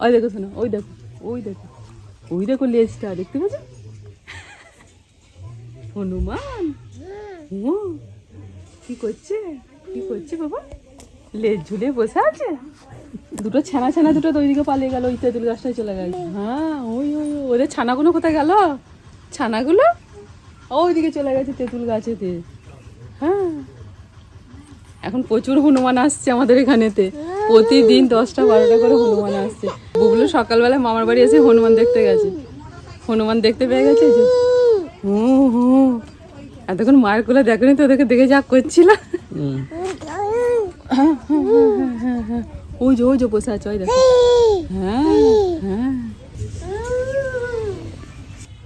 ওই দেখো শোনো ওই দেখো ওই দেখো ওই দেখো লেজটা দেখতে পাচ্ছ? হনুমান ও কি করছে? কি করছে বাবা? লেজ ঝুলে বসে আছে? দুটো ছানা ছানা দুটো তো ওইদিকে পালিয়ে গেল ওই তেঁতুল গাছটায় চলে গেল হ্যাঁ ওই ওই, ওদের ছানাগুলো কোথায় গেল? ছানাগুলো? ওইদিকে চলে গেছে তেঁতুল গাছেতে। হ্যাঁ এখন প্রচুর হনুমান আসছে আমাদের এখানেতে। প্রতিদিন দশটা বারোটা করে হনুমান আসছে। বুবলু সকালবেলা মামার বাড়ি এসে হনুমান দেখতে গেছে। হনুমান দেখতে পেয়ে গেছে যে হুম হুম এতক্ষণ মায়ের কোলে দেখনি তো ওদেরকে দেখে যা করছিল। হ্যাঁ, হ্যাঁ, হ্যাঁ, হ্যাঁ, হ্যাঁ, হ্যাঁ। ওই যে ওই যে বসে আছে ওই দেখো। হ্যাঁ হ্যাঁ।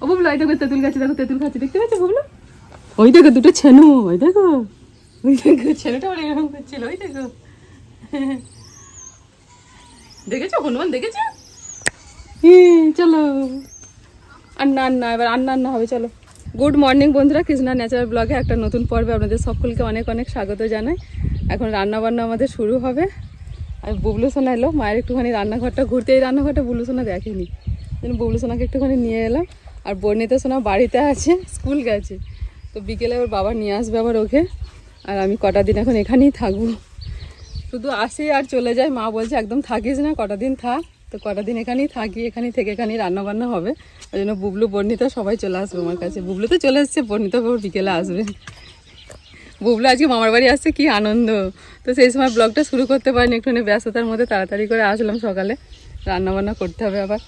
ও বুবলু ওই দেখো তেঁতুল গাছে দেখো তেঁতুল খাচ্ছে দেখতে পাচ্ছ বুবলু? ওই দেখো দুটো ছেনু ওই দেখো। ওই দেখো ছেলেটা ওর এরকম করছিল ওই দেখো। দেখেছ? হনুমান দেখেছ? হ্যাঁ, চলো। আন্না আন্না এবার আন্না আন্না হবে চলো। গুড মর্নিং বন্ধুরা। কৃষ্ণা ন্যাচারাল ব্লগে একটা নতুন পর্বে আপনাদের সকলকে অনেক অনেক স্বাগত জানাই। এখন রান্না বান্না আমাদের শুরু হবে। আর বুবলু সোনা এলো। মায়ের একটুখানি রান্নাঘরটা ঘুরতে এই রান্নাঘরটা বুবলু সোনা দেখেনি। যেন বুবলু সোনাকে একটুখানি নিয়ে এলাম। আর বর্ণিতা সোনা বাড়িতে আছে স্কুল গেছে। তো বিকেলে ওর বাবা নিয়ে আসবে আবার ওকে। আর আমি কটা দিন এখন এখানেই থাকব। শুধু আসে আর চলে যায়। মা বলছে একদম থাকিস না কটা দিন থাক। তো কটা দিন এখানেই থাকি এখানেই থেকে এখানেই রান্নাবান্না হবে। ওই জন্য বুবলু বর্ণিতা সবাই চলে আসবে আমার কাছে। বুবলু তো চলে এসছে বর্ণিতা বাবু বিকেলে আসবে। বুবলু আজকে মামার বাড়ি আসছে কি আনন্দ। তো সেই সময় ব্লগটা শুরু করতে পারিনি একটুখানি ব্যস্ততার মধ্যে তাড়াতাড়ি করে আসলাম সকালে। রান্নাবান্না করতে হবে আবার।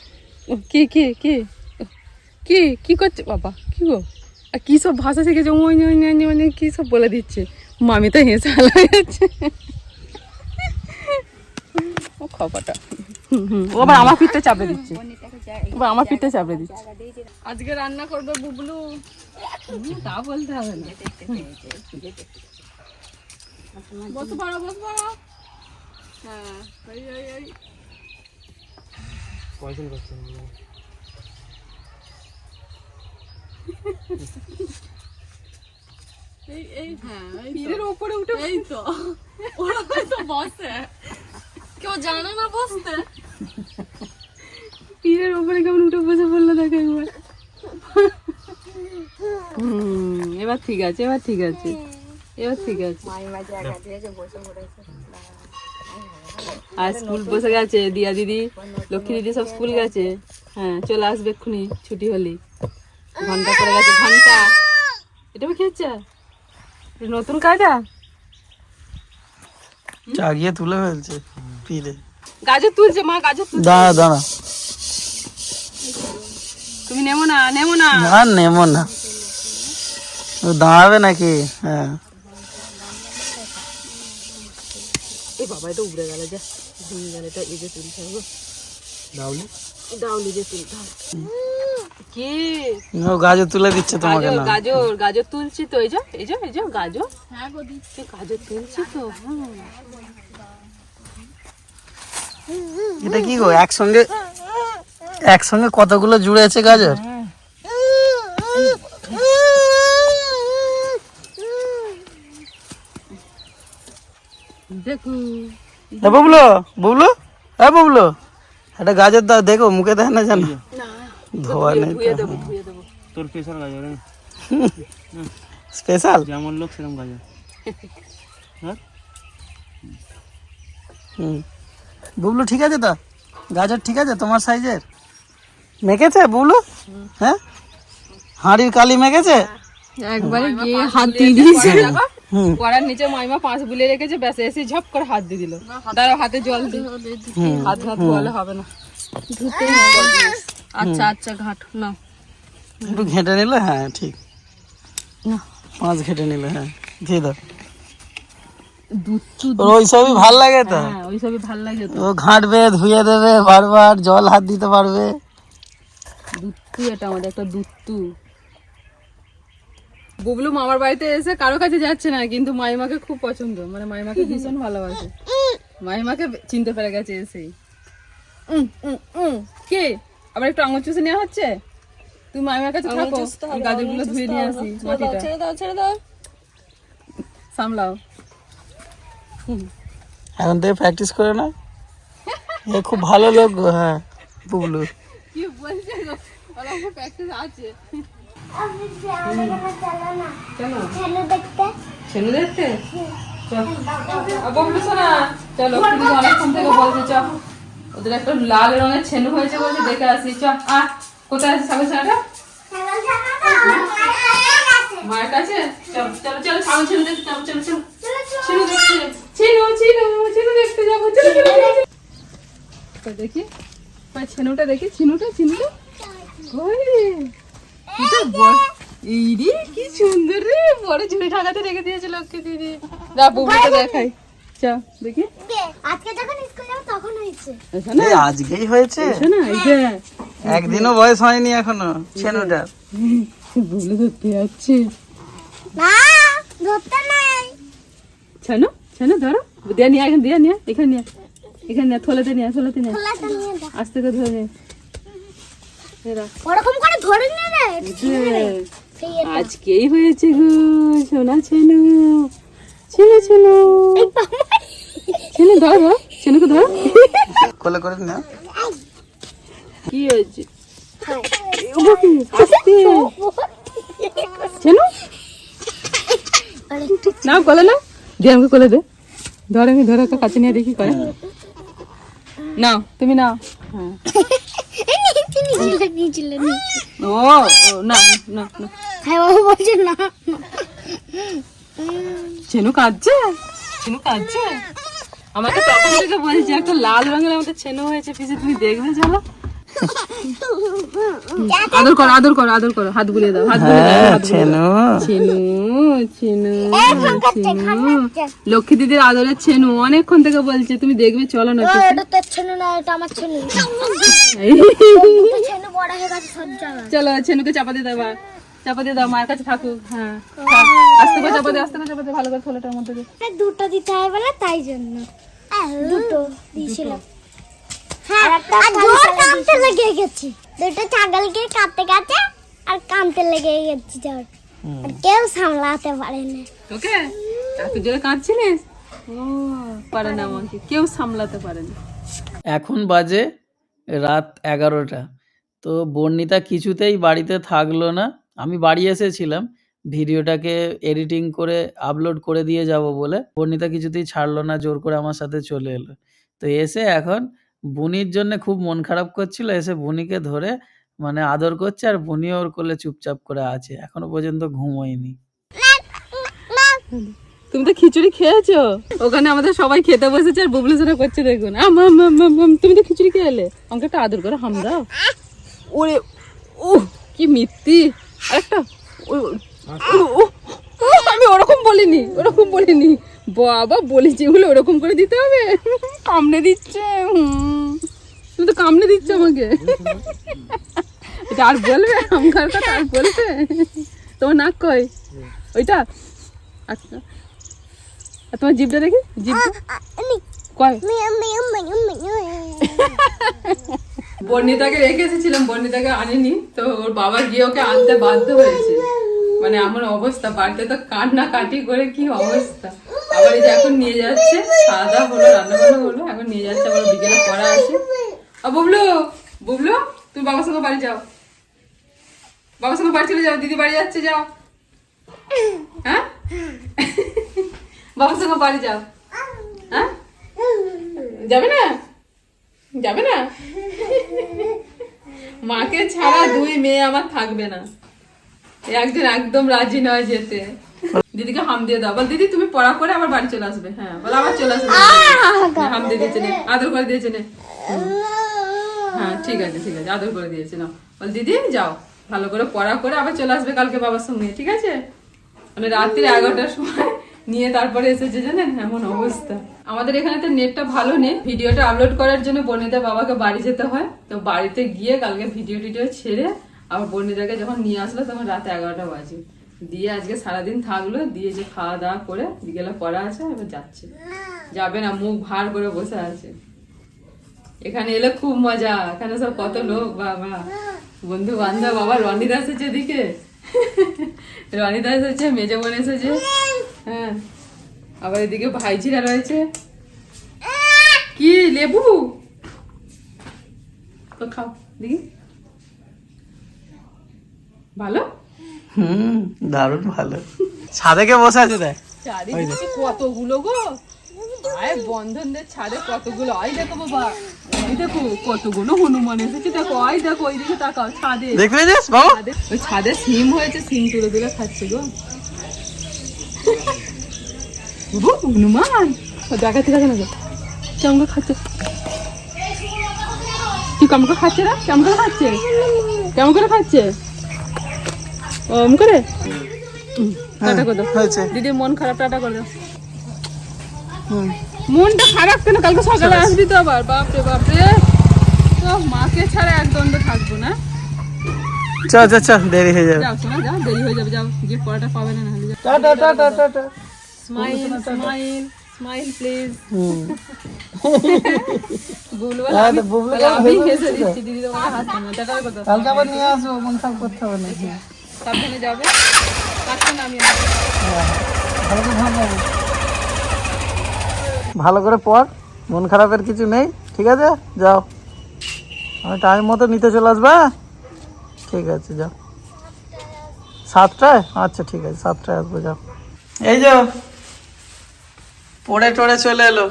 কি কি কি? কি কি করছে? বাবা কি গো? আর কী সব ভাষা শিখেছে? ওই ওই, কী সব বলে দিচ্ছে? মামি তো হেসে আলা যাচ্ছে খপাটা ও আবার আমার চাপড়ে দিচ্ছে। আমার চাপড়ে দিচ্ছে। আজকে রান্না করবে বুবলু। তা বলতে হবে না। বসো পারো বসো পারো হ্যাঁ এই এই এই পয়সা করছে এই এই হ্যাঁ উপরে উঠে এই তো। ওরা তো বসে। কেউ জানে না বসতে। পীরের উপরে কেমন উঠে বসে বলল দেখো একবার। হুম এবার ঠিক আছে এবার ঠিক আছে। এবার ঠিক আছে। আর স্কুল বসে গেছে দিয়া দিদি লক্ষ্মী দিদি সব স্কুল গেছে। হ্যাঁ চলে আসবে এক্ষুনি ছুটি হলি ঘণ্টা পড়ে গেছে ঘণ্টা। এটা খেয়েছে? নতুন কায়দা? চাগিয়ে তুলে ফেলছে। পিলে। গাজর তুলছে মা গাজর তুলছে। দাঁড়া দাঁড়া। তুমি নেমো না নেমো না। না নেমো না। দাঁড়াবে নাকি? হ্যাঁ। এই বাবা এটা উড়ে গেল যা। ভেঙে গেল এটা এই যে তুলতে হবে ডাউলি ডাউলি যে তুলতে হবে কি? গাজর তুলে দিচ্ছে তোমাকে গাজর না। গাজর গাজর তুলছি তো এই যে এই যে এই যে গাজর। হ্যাঁ গো দিচ্ছি। গাজর তুলছি তো হ্যাঁ। এটা কি গো একসঙ্গে একসঙ্গে কতগুলো জুড়েছে গাজর? বুবলো বুবলো এ বুবলো। একটা গাজর দাও দেখো মুখে দেয় না জানো ধোয়া নেই। ধুয়ে দেবো ধুয়ে দেবো। তোর স্পেশাল গাজর স্পেশাল? যেমন লোক সেরকম গাজর। হ্যাঁ হুম। বুবলু ঠিক আছে তো? গাজর ঠিক আছে তোমার সাইজের? মেখেছে বুবলু? হ্যাঁ? হাঁড়ির কালি মেখেছে? একবারে গিয়ে হাত দিয়ে দিয়েছে। কড়ার নিচে মাইমা পাঁচ বুলে রেখেছে ব্যাস এসে ঝপ করে হাত দিয়ে দিল। দাঁড়াও হাতে জল দি হাত হাত ধোয়ালে হবে না। আচ্ছা আচ্ছা ঘাট না একটু ঘেঁটে নিলে? হ্যাঁ ঠিক। পাঁচ ঘেঁটে নিলে হ্যাঁ। দিয়ে দাও। দুধ ওই সবই ভালো লাগে তো? হ্যাঁ ওই সবই ভালো লাগে তো। ও ঘাঁটবে ধুয়ে দেবে বারবার জল হাত দিতে পারবে। দুত্তু এটা আমাদের একটা দুত্তু বুবলু মামার বাড়িতে এসে কারও কাছে যাচ্ছে না কিন্তু মাইমাকে খুব পছন্দ। মানে মাইমাকে ভীষণ ভালোবাসে। মাইমাকে চিনতে পেরে গেছে এসেই। কে? আবার একটু আঙুল চুষে নেওয়া হচ্ছে? তুই মাইমার কাছে থাকো গাজরগুলো ধুয়ে নিয়ে আসি মাটিটা। সামলাও। এখন থেকে প্র্যাকটিস করে না এ খুব ভালো লোক হ্যাঁ বুবলু। কি বলছে প্র্যাকটিস আছে। ছেলে দেখতে? চল অনেকক্ষণ থেকে বলছে চ। ওদের একটা লাল রঙের ছেনু হয়েছে বলছে দেখে আসি। চ আ কোথায় আছে ছাগল ছানাটা? মায়ের কাছে চলো চলো চলো ছাগল ছেনু দেখতে যাব চলো। চলো ছেনু দেখতে ছেনু ছেনু ছেনু দেখতে যাব চলো চলো চলো, দেখি। কই ছেনুটা দেখি ছিনুটা ছিনুটা। কই রে এটা বড়। এই রে কি সুন্দর রে বড় ঝুড়ি ঢাকাতে রেখে দিয়েছে লক্ষ্মী দিদি। যা বুবুকে দেখাই। চা দেখি। আজকে যখন স্কুল যাব তখন হয়েছে। না। আজকেই হয়েছে? না এই যে। একদিনও বয়স হয়নি এখনও ছেনুটার বুবলু ধরতে যাচ্ছে। না ধরতে নাই। ছানো? ছানো ধরো। দিয়া নিয়ে এখানে দিয়া নিয়ে এখানে নিয়ে এখানে নিয়ে থলেতে নিয়ে থলেতে নিয়ে নিয়ে আস্তে করে ধরে নে এই ওরকম করে ধরে নে রে যে, সেই এটা। আজকেই হয়েছে গো সোনা ছেনু। ছেনু ছেনু। ছেনু ধর ছেনুকে ধর। কোলে করে না। কি হয়েছে? ছেনু? না কোলে না আমাকে কোলে দে। ধর আমি ধরে ওকে কাছে নিয়ে দেখি করে। নাও তুমি নাও। হ্যাঁ। ও না না না বলছে না। ছেনু কাঁদছে? ছেনু কাঁদছে? আমাকে তখন থেকে বলছে একটা লাল রঙের আমাদের ছেনু হয়েছে পিছে তুমি দেখবে চলো। আদর করো আদর করো আদর করো হাত বুলিয়ে দাও হাত বুলিয়ে দাও দাও। ছেনু। ছেনু ছেনু ছেনু। লক্ষ্মী দিদির আদরের ছেনু অনেকক্ষণ থেকে বলছে তুমি দেখবে চলো না এটা তোর ছেলে না এটা আমার তোর ছেলে বড় হয়ে গেছে চলো ছেনুকে চাপা দিয়ে দাও চাপা দিয়ে দাও মায়ের কাছে থাকুক হ্যাঁ। আস্তে করে চাপা দিয়ে আস্তে করে চাপা দিয়ে ভালো করে থলেটার মধ্যে দিয়ে। দুটো দিতে হয় বলে তাই জন্য। দুটো দিয়েছিলাম। হ্যাঁ আর জোর কামতে লেগে গেছি। দুটো ছাগলকে কাটতে কাটতে আর কামতে লেগে গেছি জোর। আর কেউ সামলাতে পারে না। তোকে? এত জোরে কাঁদছিলিস ও পারে না আমাকে। কেউ সামলাতে পারে না। এখন বাজে রাত এগারোটা। তো বর্ণিতা কিছুতেই বাড়িতে থাকল না। আমি বাড়ি এসেছিলাম। ভিডিওটাকে এডিটিং করে আপলোড করে দিয়ে যাব বলে। বর্ণিতা কিছুতেই ছাড়লো না জোর করে আমার সাথে চলে এলো। তো এসে এখন বুনির জন্য খুব মন খারাপ করছিল এসে বুনিকে ধরে মানে আদর করছে আর বুনি ওর কোলে চুপচাপ করে আছে এখনও পর্যন্ত ঘুমোয়নি। তুমি তো খিচুড়ি খেয়েছো? ওখানে আমাদের সবাই খেতে বসেছে আর বুবলু সেটা করছে দেখুন। আম আম আম আম আম। তুমি তো খিচুড়ি খেয়ে এলে। আমাকে একটা আদর করে হাম দাও। ওরে ও কি মিত্তি। আরেকটা ও, ও, আমি ওরকম বলিনি ওরকম বলিনি। বাবা বলেছি এগুলো ওরকম করে দিতে হবে। কামড়ে দিচ্ছে হুম। তুমি তো কামড়ে দিচ্ছ আমাকে। এটা আর বলবে? আমার কথা আর বলবে? তোমার নাক কই ওইটা? আচ্ছা। আর তোমার জিভটা দেখি? জিভটা কয়? বর্ণিতাকে রেখে এসেছিলাম বর্ণিতাকে আনিনি তো ওর বাবা গিয়ে ওকে আনতে বাধ্য হয়েছে। মানে আমার অবস্থা, বাড়িতে তো কান্না কাটি করে কি অবস্থা? আবার এই যে এখন নিয়ে যাচ্ছে দাওয়া হলো রান্না বান্না হলো, এখন নিয়ে যাচ্ছে আবার বিকেলে পড়া আছে। আর বুবলু বুবলু, তুমি বাবার সঙ্গে বাড়ি যাও। বাবার সঙ্গে বাড়ি চলে যাও, দিদি বাড়ি যাচ্ছে, যাও। হ্যাঁ? বাবার সঙ্গে বাড়ি যাও। হ্যাঁ? যাবে না? যাবে না? মাকে ছাড়া দুই মেয়ে আমার থাকবে না। একজন একদম রাজি নয় যেতে। দিদিকে হাম দিয়ে দাও। বল, দিদি, তুমি পড়া করে আবার বাড়ি চলে আসবে। হ্যাঁ বল, আবার চলে আসবে। হাম দিয়ে দিয়েছে আদর করে দিয়েছে হ্যাঁ ঠিক আছে ঠিক আছে, আদর করে দিয়েছে না বল, দিদি, যাও। ভালো করে পড়া করে আবার চলে আসবে কালকে বাবার সঙ্গে, ঠিক আছে? মানে রাত্রি এগারোটার সময় নিয়ে তারপরে এসেছে, জানেন? এমন অবস্থা। আমাদের এখানে তো নেটটা ভালো নেই। ভিডিওটা আপলোড করার জন্য বর্ণিতা বাবাকে বাড়ি যেতে হয়। তো বাড়িতে গিয়ে কালকে ভিডিও টিডিও ছেড়ে আবার বর্ণিতাকে যখন নিয়ে আসলো তখন রাত এগারোটা বাজে। দিয়ে আজকে সারাদিন থাকল, দিয়ে যে খাওয়া দাওয়া করে বিকেলে পড়া আছে, এবার যাচ্ছে। যাবে না, মুখ ভার করে বসে আছে। এখানে এলে খুব মজা, এখানে সব কত লোক, বাবা। বন্ধু বান্ধব বাবা রনিদা এসেছে এদিকে। রনিদা এসেছে, মেজে বোন এসেছে। হ্যাঁ। আবার এদিকে ভাইজিরা রয়েছে। কি, লেবু? তো খাও, দেখি। ভালো? হুম দারুণ ভালো। ছাদে কে বসে আছে দেখ। চারিদিকে কতগুলো গো? আয় বন্ধনদের ছাদে কতগুলো? আই দেখো বাবা। এই দেখো কতগুলো হনুমান এসেছে। দেখো আই দেখো ওইদিকে তাকাও ছাদে। দেখতে পেয়েছিস বাবা? ওই ছাদে সিম হয়েছে সিম তুলে তুলে খাচ্ছে গো। বাবু, হনুমান। দেখাতে দেখে না কেমন খাচ্ছে? কি কেমন করে খাচ্ছে রে? কেমন করে খাচ্ছে? কেমন করে খাচ্ছে? ওম করে? টাটা করে দাও। দিদি মন খারাপ টাটা করে দাও। মনটা খারাপ কেন? কালকে সকালে আসবি তো আবার। বাপরে বাপরে। তো মাকে ছাড়া এক দ্বন্দ্ব থাকব না। চ চ চ দেরি হয়ে যাবে। যাও শোনা যাও দেরি হয়ে যাবে যাও। গিফট পড়াটা পাবে না নাহলে smile smile smile please Bublu হ্যাঁ, তো বুবলু বলে বলে আমি হেসে হেসে দিচ্ছি দিদি তোমাকে হাসছে না টাটা কথা কালকে আবার নিয়ে মন খারাপ করতে হবে না। সাবধানে যাবে। আমি আসব। ভালো করে পড় মন খারাপের কিছু নেই ঠিক আছে? যাও। আমি টাইম মতো নিতে চলে আসবে হ্যাঁ? ঠিক আছে যাও। সাতটায়? আচ্ছা ঠিক আছে সাতটায় আসব যাও। এই যাও পড়ে টড়ে চলে এলো।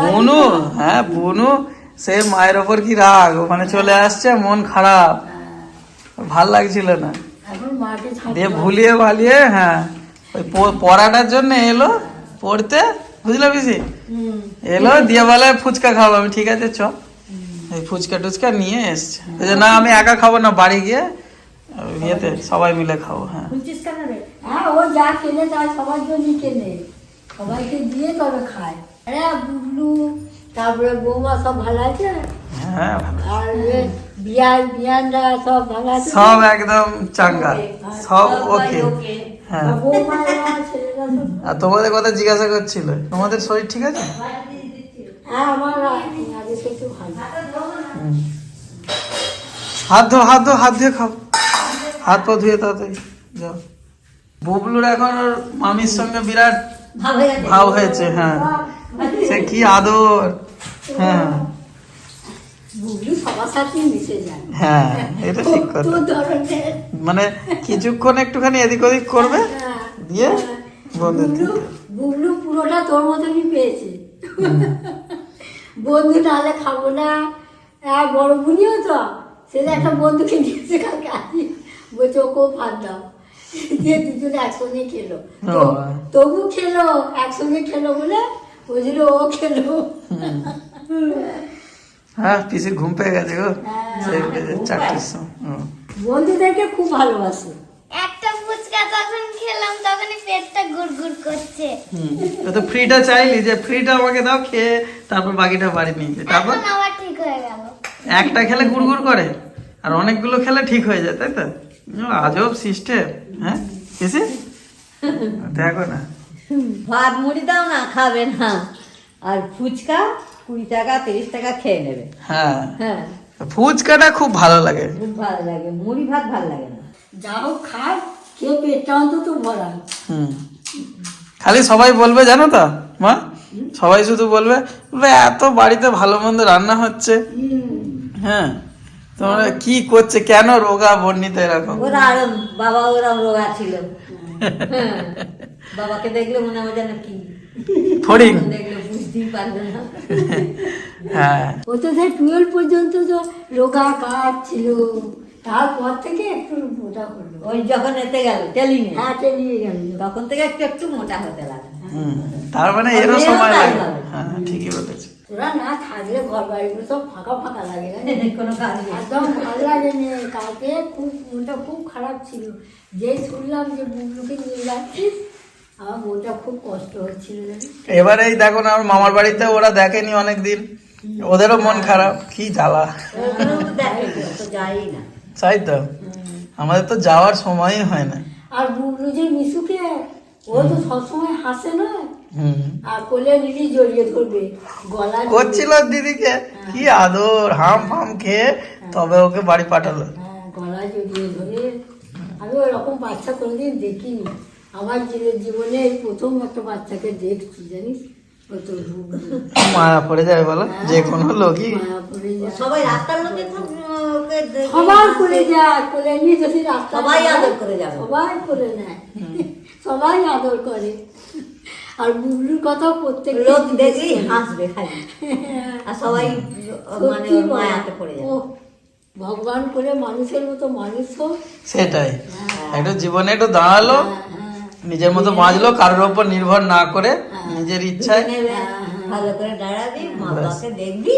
বনু হ্যাঁ বনু। সে মায়ের ওপর কি রাগ? ওখানে চলে আসছে মন খারাপ। ভালো লাগছিল না। দিয়ে ভুলিয়ে ভালিয়ে হ্যাঁ ওই পড়াটার জন্য এলো পড়তে বুঝলে পিসি? এলো দিয়ে বলে ফুচকা খাব। আমি ঠিক আছে চ। এই ফুচকা টুচকা নিয়ে এসছে। যে, না আমি একা খাব না বাড়ি গিয়ে ইয়েতে সবাই মিলে খাব হ্যাঁ। হ্যাঁ ও যা কেনে তা সবার জন্যই কেনে। সবাইকে দিয়ে তবে খায়। আরে তারপরে বৌমা সব ভালো আছে? হ্যাঁ আর বিয়ান বিয়ানরা সব ভালো আছে? সব একদম চাঙ্গা। সব ওকে। হ্যাঁ। আর তোমাদের কথা জিজ্ঞাসা করছিল। তোমাদের শরীর ঠিক আছে? হ্যাঁ আমার আগে থেকে ভালো। হাত ধো হাত ধো হাত দিয়ে খাও। হাত পা ধুয়ে তাড়াতাড়ি যাও। বুবলুর এখন ওর মামির সঙ্গে বিরাট ভাব হয়েছে হ্যাঁ। সে কি আদর? হ্যাঁ। হ্যাঁ এটা ঠিক কথা। মানে কিছুক্ষণ একটুখানি এদিক ওদিক করবে হ্যাঁ, দিয়ে বন্ধু বুবলু বুবলু পুরোটা তোর মতনই পেয়েছে। বন্ধু নাহলে খাব না। আর বড় বুনিও তো। সেটা একটা বন্ধুকে নিয়েছে কালকে আসি। বলছে ওকেও ভাত দাও। দিয়ে দুজনে একসঙ্গে খেলো। তো- তবু খেলো একসঙ্গে খেলো বলে ওই জন্য ও খেলো। হ্যাঁ পিসির ঘুম পেয়ে গেছে গো। চারটের সময়। বন্ধুদেরকে খুব ভালোবাসে। একটা ফুচকা তখন খেলাম তখনই পেটটা গুড়গুড় করছে। হুম তো ফ্রিটা চাইলি যে ফ্রিটা আমাকে দাও খেয়ে তারপর বাকিটা বাড়ি নিয়ে যাই। তারপর? আবার ঠিক হয়ে গেল। একটা খেলে গুড়গুড় করে আর অনেকগুলো খেলে ঠিক হয়ে যায় তাই তো? আজব সিস্টেম হ্যাঁ? পিসি? দেখো না। ভাত মুড়ি দাও না খাবে না। আর ফুচকা কুড়ি টাকা তিরিশ টাকা খেয়ে নেবে। হ্যাঁ। হ্যাঁ। ফুচকাটা খুব ভালো লাগে। খুব ভালো লাগে মুড়ি ভাত ভালো লাগে না। যা হোক খায় খেয়ে পেটটা অন্তত ভরা হুম। খালি সবাই বলবে জানো তো মা? সবাই শুধু বলবে এত বাড়িতে ভালো মন্দ রান্না হচ্ছে। হ্যাঁ। তোমরা কি করছে? কেন রোগা বর্ণিত এরকম? ওরা বাবা ওরা রোগা ছিল। বাবাকে দেখলে মনে হয় যেন কি? ফড়িং। দেখলে বুঝতেই পারবে না। হ্যাঁ। ও তো ধর টুয়েলভ পর্যন্ত তো রোগা কাঠ ছিল। তারপর থেকে একটু মোটা হলো ওই যখন এতে গেল হ্যাঁ গেল। তখন থেকে একটু একটু মোটা হতে লাগে হুম, তার মানে এরও সময় লাগে। হ্যাঁ ঠিকই বলেছে। তোরা না থাকলে ঘর বাড়িগুলো সব ফাঁকা ফাঁকা লাগে কোনো কাজ একদম ভালো লাগে না কালকে। খুব মনটা খুব খারাপ ছিল। যেই শুনলাম যে বুবলুকে নিয়ে যাচ্ছিস আমার মনটা খুব কষ্ট হচ্ছিল জানিস? এবারে দেখো না আমার মামার বাড়িতে ওরা দেখেনি অনেকদিন। ওদেরও মন খারাপ। কি জ্বালা। তাই তো। আমাদের তো যাওয়ার সময়ই হয় না। আর বুবলু যে মিশুকে ও তো সবসময় হাসে না। আর কোলে নিলি জড়িয়ে ধরবে গলা করছিল দিদিকে? কি আদর হাম ফাম খেয়ে তবে ওকে বাড়ি পাঠালো। হ্যাঁ, গলা জড়িয়ে ধরে। আমি ওরকম বাচ্চা কোনোদিন দেখিনি। আমার জীবনে প্রথম একটা বাচ্চাকে দেখছি জানিস? মায়া পড়ে যায় বলো যে কোনো লোকই। সবাই রাস্তার লোকে সবাই করে যায় করে নিয়ে যদি রাস্তা সবাই আদর করে যাবে। সবাই করে নেয়। সবাই আদর করে। আর বুবলুর কথা প্রত্যেক লোক দেখলেই হাসবে খালি। আর সবাই মানে মায়াতে পড়ে যাবে ভগবান করে মানুষের মতো মানুষ হোক। সেটাই। একটু জীবনে একটু দাঁড়াল নিজের মতো বাঁচলো কারোর ওপর নির্ভর না করে নিজের ইচ্ছায়। ভালো করে দাঁড়াবি মা বাবাকে দেখবি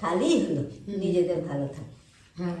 তাহলেই হলো। নিজেদের ভালো থাকে। হ্যাঁ।